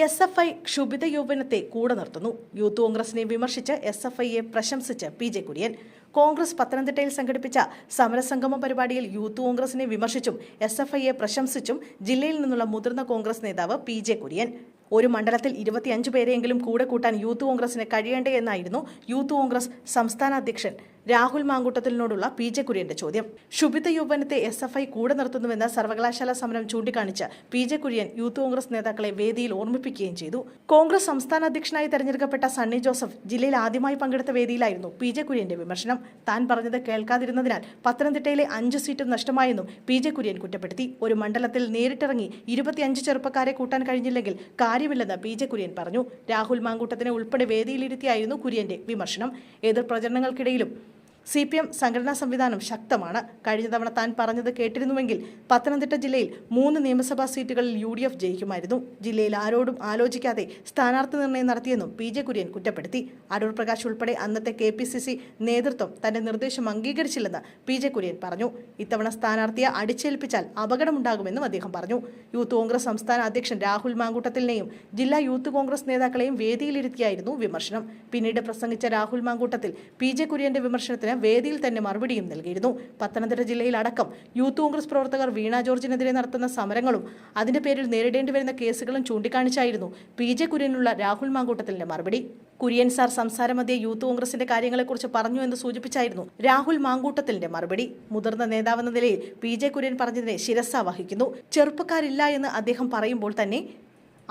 S F I ക്ഷുഭിത യൗവനത്തെ കൂടെ നിർത്തുന്നു. യൂത്ത് കോൺഗ്രസിനെ വിമർശിച്ച് എസ് എഫ് ഐയെ പ്രശംസിച്ച് പി ജെ കുര്യൻ. കോൺഗ്രസ് പത്തനംതിട്ടയിൽ സംഘടിപ്പിച്ച സമരസംഗമ പരിപാടിയിൽ യൂത്ത് കോൺഗ്രസിനെ വിമർശിച്ചും എസ് എഫ് ഐയെ പ്രശംസിച്ചും ജില്ലയിൽ നിന്നുള്ള മുതിർന്ന കോൺഗ്രസ് നേതാവ് പി ജെ കുര്യൻ. ഒരു മണ്ഡലത്തിൽ ഇരുപത്തിയഞ്ച് പേരെയെങ്കിലും കൂടെ കൂട്ടാൻ യൂത്ത് കോൺഗ്രസിന് കഴിയേണ്ടേ എന്നായിരുന്നു യൂത്ത് കോൺഗ്രസ് സംസ്ഥാന അധ്യക്ഷൻ രാഹുൽ മാങ്കൂട്ടത്തിലിനോടുള്ള പി ജെ കുര്യന്റെ ചോദ്യം. ശുഭിത യൗവനത്തെ എസ് എഫ് ഐ കൂടെ നിർത്തുന്നുവെന്ന സർവകലാശാല സമരം ചൂണ്ടിക്കാണിച്ച് P J Kurien youth Congress നേതാക്കളെ വേദിയിൽ ഓർമ്മിപ്പിക്കുകയും ചെയ്തു. കോൺഗ്രസ് സംസ്ഥാന അധ്യക്ഷനായി തെരഞ്ഞെടുക്കപ്പെട്ട സണ്ണി ജോസഫ് ജില്ലയിൽ ആദ്യമായി പങ്കെടുത്ത വേദിയിലായിരുന്നു പി ജെ കുര്യന്റെ വിമർശനം. താൻ പറഞ്ഞത് കേൾക്കാതിരുന്നതിനാൽ പത്തനംതിട്ടയിലെ അഞ്ച് സീറ്റും നഷ്ടമായെന്നും പി ജെ കുര്യൻ കുറ്റപ്പെടുത്തി. ഒരു മണ്ഡലത്തിൽ നേരിട്ടിറങ്ങി ഇരുപത്തിയഞ്ച് ചെറുപ്പക്കാരെ കൂട്ടാൻ കഴിഞ്ഞില്ലെങ്കിൽ കാര്യമില്ലെന്ന് പി ജെ കുര്യൻ പറഞ്ഞു. രാഹുൽ മാങ്കൂട്ടത്തിനെ ഉൾപ്പെടെ വേദിയിലിരുത്തിയായിരുന്നു കുര്യന്റെ വിമർശനം. എതിർ പ്രചരണങ്ങൾക്കിടയിലും സി പി എം സംഘടനാ സംവിധാനം ശക്തമാണ്. കഴിഞ്ഞ തവണ താൻ പറഞ്ഞത് കേട്ടിരുന്നുവെങ്കിൽ പത്തനംതിട്ട ജില്ലയിൽ മൂന്ന് നിയമസഭാ സീറ്റുകളിൽ യു ഡി എഫ് ജയിക്കുമായിരുന്നു. ജില്ലയിൽ ആരോടും ആലോചിക്കാതെ സ്ഥാനാർത്ഥി നിർണയം നടത്തിയെന്നും പി ജെ കുര്യൻ കുറ്റപ്പെടുത്തി. അടൂർ പ്രകാശ് ഉൾപ്പെടെ അന്നത്തെ കെ പി സി സി നേതൃത്വം തന്റെ നിർദ്ദേശം അംഗീകരിച്ചില്ലെന്ന് പി ജെ കുര്യൻ പറഞ്ഞു. ഇത്തവണ സ്ഥാനാർത്ഥിയെ അടിച്ചേൽപ്പിച്ചാൽ അപകടമുണ്ടാകുമെന്നും അദ്ദേഹം പറഞ്ഞു. യൂത്ത് കോൺഗ്രസ് സംസ്ഥാന അധ്യക്ഷൻ രാഹുൽ മാങ്കൂട്ടത്തിലിനെയും ജില്ലാ യൂത്ത് കോൺഗ്രസ് നേതാക്കളെയും വേദിയിലിരുത്തിയായിരുന്നു വിമർശനം. പിന്നീട് പ്രസംഗിച്ച രാഹുൽ മാങ്കൂട്ടത്തിൽ പി ജെ കുര്യന്റെ വിമർശനത്തിന് വേദിയിൽ തന്നെ മറുപടിയും നൽകിയിരുന്നു. പത്തനംതിട്ട ജില്ലയിൽ അടക്കം യൂത്ത് കോൺഗ്രസ് പ്രവർത്തകർ വീണ ജോർജിനെതിരെ നടത്തുന്ന സമരങ്ങളും അതിന്റെ പേരിൽ നേരിടേണ്ടി വരുന്ന കേസുകളും ചൂണ്ടിക്കാണിച്ചായിരുന്നു പി ജെ കുര്യനുള്ള രാഹുൽ മാങ്കൂട്ടത്തിന്റെ മറുപടി. കുര്യൻ സാർ സംസാരമധ്യേ യൂത്ത് കോൺഗ്രസിന്റെ കാര്യങ്ങളെക്കുറിച്ച് പറഞ്ഞു എന്ന് സൂചിപ്പിച്ചായിരുന്നു രാഹുൽ മാങ്കൂട്ടത്തിന്റെ മറുപടി. മുതിർന്ന നേതാവെന്ന നിലയിൽ പി ജെ കുര്യൻ പറഞ്ഞതിനെ ശിരസ വഹിക്കുന്നു ചെറുപ്പക്കാരില്ല എന്ന് അദ്ദേഹം പറയുമ്പോൾ തന്നെ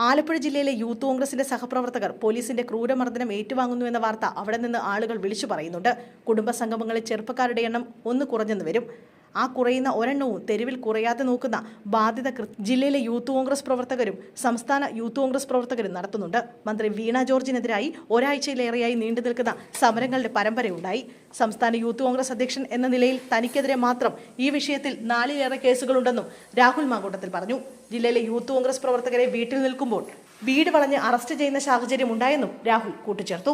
ആലപ്പുഴ ജില്ലയിലെ യൂത്ത് കോൺഗ്രസിന്റെ സഹപ്രവർത്തകർ പോലീസിന്റെ ക്രൂരമർദ്ദനം ഏറ്റുവാങ്ങുന്നുവെന്ന വാർത്ത അവിടെ നിന്ന് ആളുകൾ വിളിച്ചു പറയുന്നുണ്ട്. കുടുംബ സംഗമങ്ങളിൽ ചെറുപ്പക്കാരുടെ എണ്ണം ഒന്ന് കുറഞ്ഞെന്ന് വരും. ആ കുറയുന്ന ഒരെണ്ണവും തെരുവിൽ കുറയാതെ നോക്കുന്ന ബാധ്യത ജില്ലയിലെ യൂത്ത് കോൺഗ്രസ് പ്രവർത്തകരും സംസ്ഥാന യൂത്ത് കോൺഗ്രസ് പ്രവർത്തകരും നടത്തുന്നുണ്ട്. മന്ത്രി വീണ ജോർജിനെതിരായി ഒരാഴ്ചയിലേറെയായി നീണ്ടു നിൽക്കുന്ന സമരങ്ങളുടെ പരമ്പരയുണ്ടായി. സംസ്ഥാന യൂത്ത് കോൺഗ്രസ് അധ്യക്ഷൻ എന്ന നിലയിൽ തനിക്കെതിരെ മാത്രം ഈ വിഷയത്തിൽ നാലിലേറെ കേസുകളുണ്ടെന്നും രാഹുൽ മാങ്കൂട്ടത്തിൽ പറഞ്ഞു. ജില്ലയിലെ യൂത്ത് കോൺഗ്രസ് പ്രവർത്തകരെ വീട്ടിൽ നിൽക്കുമ്പോൾ വീട് വളഞ്ഞ് അറസ്റ്റ് ചെയ്യുന്ന സാഹചര്യം ഉണ്ടായെന്നും രാഹുൽ കൂട്ടിച്ചേർത്തു.